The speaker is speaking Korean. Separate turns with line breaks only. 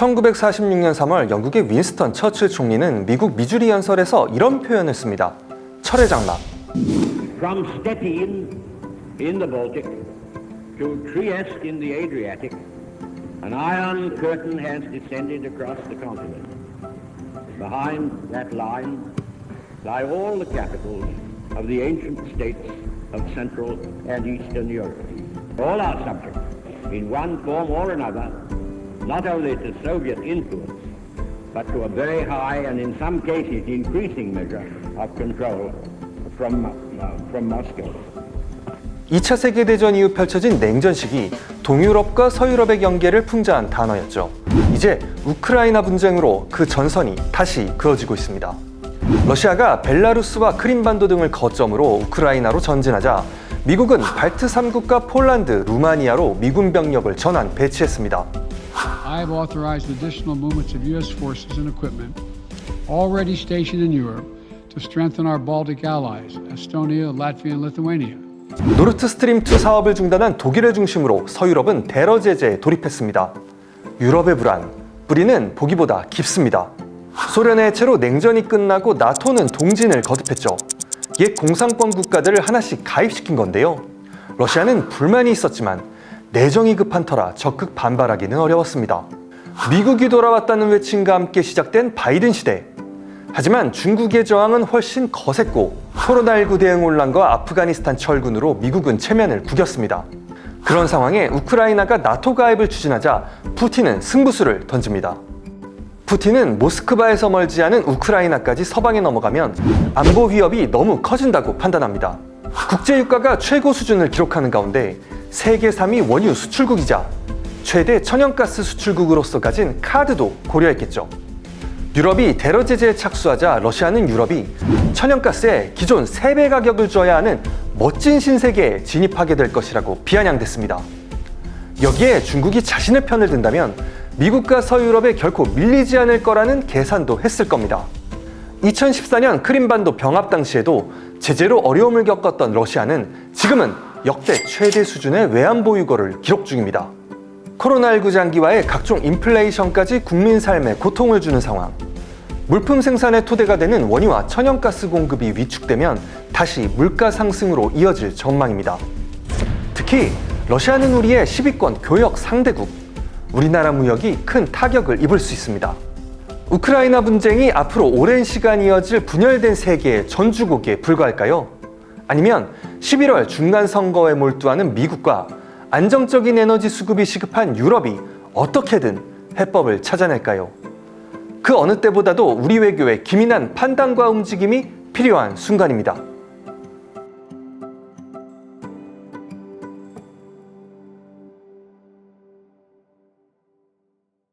1946년 3월 영국의 윈스턴 처칠 총리는 미국 미주리 연설에서 이런 표현을 씁니다. 철의 장막.
From Stettin in the Baltic to Trieste in the Adriatic, an iron curtain has descended across the continent. Behind that line lie all the capitals of the ancient states of Central and Eastern Europe. All are subject, in one form or another, not only to Soviet influence, but to a very high and in some cases increasing measure of control from, uh, from Moscow.
2차 세계대전 이후 펼쳐진 냉전 시기 동유럽과 서유럽의 경계를 풍자한 단어였죠. 이제 우크라이나 분쟁으로 그 전선이 다시 그어지고 있습니다. 러시아가 벨라루스와 크림반도 등을 거점으로 우크라이나로 전진하자 미국은 발트 3국과 폴란드, 루마니아로 미군 병력을 전환 배치했습니다.
I have authorized additional movements of U.S. forces and equipment already stationed in Europe to strengthen our Baltic allies, Estonia, Latvia, and Lithuania.
노르트 스트림 2 사업을 중단한 독일을 중심으로 서유럽은 대러 제재에 돌입했습니다. 유럽의 불안, 뿌리는 보기보다 깊습니다. 소련의 해체로 냉전이 끝나고 나토는 동진을 거듭했죠. 옛 공산권 국가들을 하나씩 가입시킨 건데요. 러시아는 불만이 있었지만 내정이 급한 터라 적극 반발하기는 어려웠습니다. 미국이 돌아왔다는 외침과 함께 시작된 바이든 시대. 하지만 중국의 저항은 훨씬 거셌고 코로나19 대응 혼란과 아프가니스탄 철군으로 미국은 체면을 구겼습니다. 그런 상황에 우크라이나가 나토 가입을 추진하자 푸틴은 승부수를 던집니다. 푸틴은 모스크바에서 멀지 않은 우크라이나까지 서방에 넘어가면 안보 위협이 너무 커진다고 판단합니다. 국제 유가가 최고 수준을 기록하는 가운데 세계 3위 원유 수출국이자 최대 천연가스 수출국으로서 가진 카드도 고려했겠죠. 유럽이 대러 제재에 착수하자 러시아는 유럽이 천연가스에 기존 3배 가격을 줘야 하는 멋진 신세계에 진입하게 될 것이라고 비아냥댔습니다. 여기에 중국이 자신의 편을 든다면 미국과 서유럽에 결코 밀리지 않을 거라는 계산도 했을 겁니다. 2014년 크림반도 병합 당시에도 제재로 어려움을 겪었던 러시아는 지금은 역대 최대 수준의 외환 보유고를 기록 중입니다. 코로나19 장기화에 각종 인플레이션까지 국민 삶에 고통을 주는 상황. 물품 생산의 토대가 되는 원유와 천연가스 공급이 위축되면 다시 물가 상승으로 이어질 전망입니다. 특히 러시아는 우리의 10위권 교역 상대국, 우리나라 무역이 큰 타격을 입을 수 있습니다. 우크라이나 분쟁이 앞으로 오랜 시간 이어질 분열된 세계의 전주곡에 불과할까요? 아니면 11월 중간 선거에 몰두하는 미국과 안정적인 에너지 수급이 시급한 유럽이 어떻게든 해법을 찾아낼까요? 그 어느 때보다도 우리 외교의 기민한 판단과 움직임이 필요한 순간입니다.